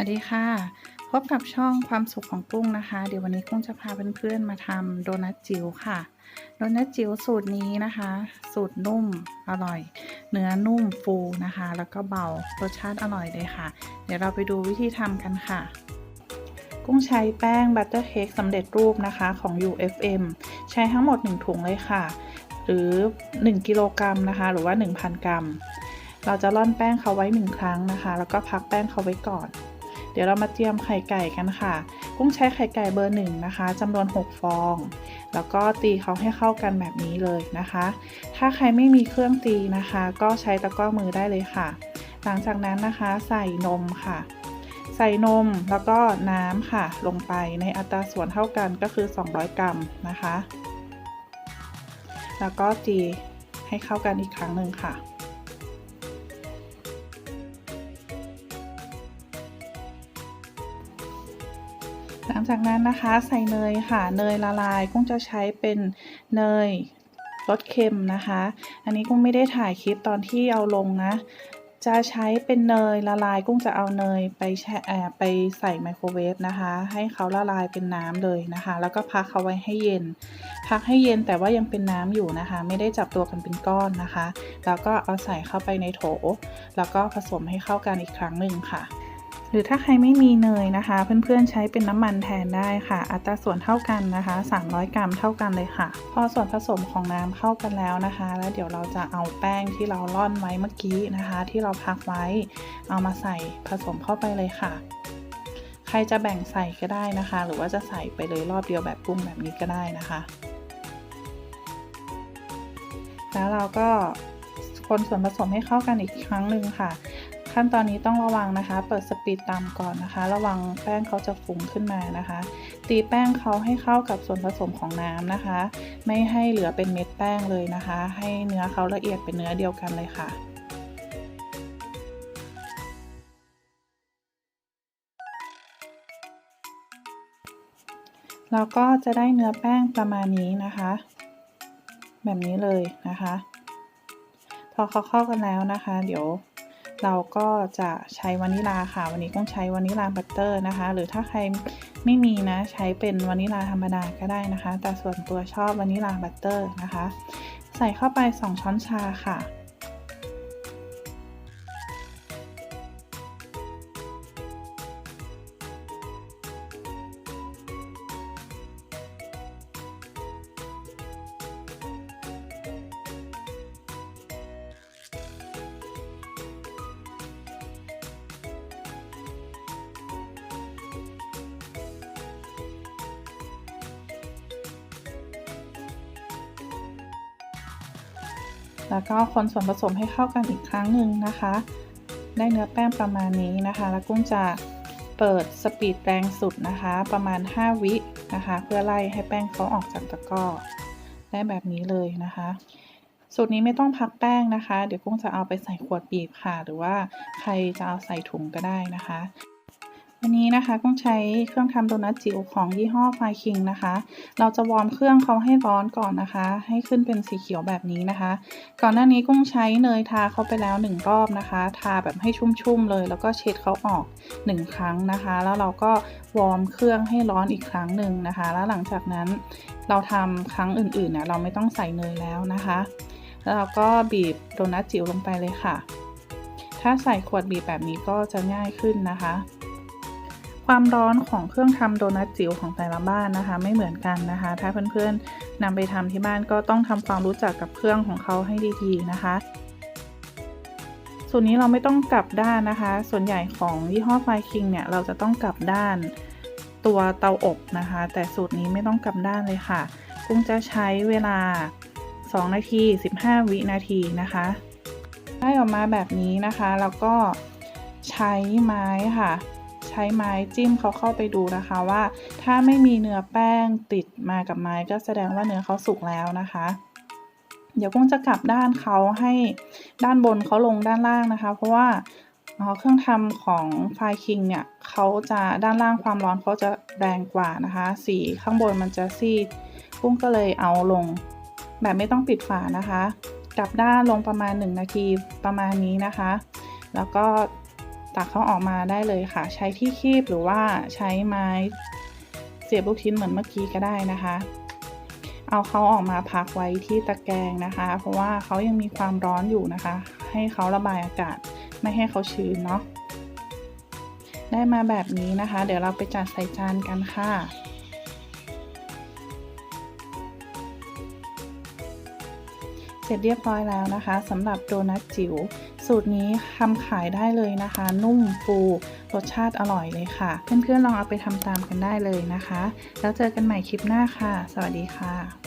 วัสดีค่ะ พบกับช่องความสุขของกุ้งนะคะ เดี๋ยววันนี้กุ้งจะพาเพื่อนๆมาทำโดนัทจิ๋วค่ะ โดนัทจิ๋วสูตรนี้นะคะ สูตรนุ่มอร่อย เนื้อนุ่มฟูนะคะ แล้วก็เบารสชาติอร่อยเลยค่ะ เดี๋ยวเราไปดูวิธีทำกันค่ะ กุ้งใช้แป้งบัตเตอร์เค้กสำเร็จรูปนะคะของ UFM ใช้ทั้งหมด 1 ถุงเลยค่ะ หรือ 1 กิโลกรัมนะคะ หรือว่า 1,000 กรัม เราจะร่อนแป้งเขาไว้ 1 ครั้งนะคะ แล้วก็พักแป้งเขาไว้ก่อน ดี๋ยวเรามาเตรียมไข่ไก่กันค่ะ กุ้งใช้ไข่ไก่เบอร์หนึ่งนะคะจำนวน 6 ฟอง แล้วก็ตีเขาให้เข้ากันแบบนี้เลยนะคะ ถ้าใครไม่มีเครื่องตีนะคะ ก็ใช้ตะกร้อมือได้เลยค่ะ หลังจากนั้นนะคะใส่นมค่ะ ใส่นมแล้วก็น้ำค่ะ ลงไปในอัตราส่วนเท่ากันก็คือ 200 กรัมนะคะ แล้วก็ตีให้เข้ากันอีกครั้งหนึ่งค่ะ หลังจากนั้นนะคะใส่เนยค่ะ เนยละลายกุ้งจะใช้เป็นเนยรสเค็มนะคะ อันนี้กุ้งไม่ได้ถ่ายคลิปตอนที่เอาลงนะ จะใช้เป็นเนยละลาย กุ้งจะเอาเนยไปแช่แอบไปใส่ไมโครเวฟนะคะ ให้เขาละลายเป็นน้ำเลยนะคะ แล้วก็พักเขาไว้ให้เย็น พักให้เย็นแต่ว่ายังเป็นน้ำอยู่นะคะ ไม่ได้จับตัวกันเป็นก้อนนะคะ แล้วก็เอาใส่เข้าไปในโถ แล้วก็ผสมให้เข้ากันอีกครั้งหนึ่งค่ะ หรือถ้าใครไม่มีเนยนะคะ เพื่อนๆใช้เป็นน้ำมันแทนได้ค่ะ อัตราส่วนเท่ากันนะคะ 300 กรัมเท่ากันเลยค่ะ พอส่วนผสมของน้ำเข้ากันแล้วนะคะ แล้วเดี๋ยวเราจะเอาแป้งที่เราร่อนไว้เมื่อกี้นะคะ ที่เราพักไว้ เอามาใส่ผสมเข้าไปเลยค่ะ ใครจะแบ่งใส่ก็ได้นะคะ หรือว่าจะใส่ไปเลยรอบเดียวแบบกุ้งแบบนี้ก็ได้นะคะ แล้วเราก็คนส่วนผสมให้เข้ากันอีกครั้งหนึ่งค่ะ ขั้นตอนนี้ต้องระวังนะคะ เปิดสปีดต่ำก่อนนะคะ ระวังแป้งเขาจะฟุ้งขึ้นมานะคะ ตีแป้งเขาให้เข้ากับส่วนผสมของน้ำนะคะ ไม่ให้เหลือเป็นเม็ดแป้งเลยนะคะ ให้เนื้อเขาละเอียดเป็นเนื้อเดียวกันเลยค่ะเราก็จะได้เนื้อแป้งประมาณนี้นะคะ แบบนี้เลยนะคะ พอเขาเข้ากันแล้วนะคะ เดี๋ยว เราก็จะใช้วานิลาค่ะ วันนี้ต้องใช้วานิลาบัตเตอร์นะคะ หรือถ้าใครไม่มีนะใช้เป็นวานิลาธรรมดาก็ได้นะคะ แต่ส่วนตัวชอบวานิลาบัตเตอร์นะคะ ใส่เข้าไป 2 ช้อนชาค่ะ แล้วก็คนส่วนผสมให้เข้ากันอีกครั้งหนึ่งนะคะ ได้เนื้อแป้งประมาณนี้นะคะ แล้วกุ้งจะเปิดสปีดแรงสุดนะคะ ประมาณ 5 วินะคะ เพื่อไล่ให้แป้งเขาออกจากตะกร้อได้แบบนี้เลยนะคะ สูตรนี้ไม่ต้องพักแป้งนะคะ เดี๋ยวกุ้งจะเอาไปใส่ขวดบีบค่ะ หรือว่าใครจะเอาใส่ถุงก็ได้นะคะ วันนี้นะคะกุ้งใช้เครื่องทำโดนัทจิ๋วของยี่ห้อไฟคิงนะคะ เราจะวอร์มเครื่องเขาให้ร้อนก่อนนะคะ ให้ขึ้นเป็นสีเขียวแบบนี้นะคะ ก่อนหน้านี้กุ้งใช้เนยทาเขาไปแล้วหนึ่งรอบนะคะ ทาแบบให้ชุ่มๆเลย แล้วก็เช็ดเขาออกหนึ่งครั้งนะคะ แล้วเราก็วอร์มเครื่องให้ร้อนอีกครั้งหนึ่งนะคะ แล้วหลังจากนั้นเราทำครั้งอื่นๆเนี่ยเราไม่ต้องใส่เนยแล้วนะคะ แล้วเราก็บีบโดนัทจิ๋วลงไปเลยค่ะ ถ้าใส่ขวดบีบแบบนี้ก็จะง่ายขึ้นนะคะ ความร้อนของเครื่องทำโดนัทจิ๋วของแต่ละบ้านนะคะ ไม่เหมือนกันนะคะ ถ้าเพื่อนๆนำไปทำที่บ้านก็ต้องทำความรู้จักกับเครื่องของเขาให้ดีๆนะคะ ส่วนนี้เราไม่ต้องกลับด้านนะคะ ส่วนใหญ่ของยี่ห้อไฟคิงเนี่ยเราจะต้องกลับด้านตัวเตาอบนะคะ แต่สูตรนี้ไม่ต้องกลับด้านเลยค่ะ กุ้งจะใช้เวลา 2 นาที 15 วินาทีนะคะได้ออกมาแบบนี้นะคะ แล้วก็ใช้ไม้ค่ะ ช้ไม้จิ้มเขาเข้าไปดูนะคะว่า ถ้าไม่มีเนื้อแป้งติดมากับไม้ก็แสดงว่าเนื้อเขาสุกแล้วนะคะเดี๋ยวกุ้งจะกลับด้านเขาให้ด้านบนเขาลงด้านล่างนะคะ เพราะว่าเครื่องทำของไฟคิงเนี่ยเขาจะด้านล่างความร้อนเขาจะแรงกว่านะคะ สีข้างบนมันจะซีด กุ้งก็เลยเอาลง แบบไม่ต้องปิดฝานะคะ กลับด้านลงประมาณ 1 นาทีประมาณนี้นะคะ แล้วก็ ตักเขาออกมาได้เลยค่ะ ใช้ที่คีบหรือว่าใช้ไม้เสียบลูกชิ้นเหมือนเมื่อกี้ก็ได้นะคะ เอาเขาออกมาพักไว้ที่ตะแกรงนะคะ เพราะว่าเขายังมีความร้อนอยู่นะคะ ให้เขาระบายอากาศไม่ให้เขาชื้นเนาะได้มาแบบนี้นะคะ เดี๋ยวเราไปจัดใส่จานกันค่ะ เสร็จเรียบร้อยแล้วนะคะสำหรับโดนัทจิ๋วสูตรนี้ทำขายได้เลยนะคะ นุ่มฟูรสชาติอร่อยเลยค่ะ เพื่อนๆลองเอาไปทำตามกันได้เลยนะคะ แล้วเจอกันใหม่คลิปหน้าค่ะ สวัสดีค่ะ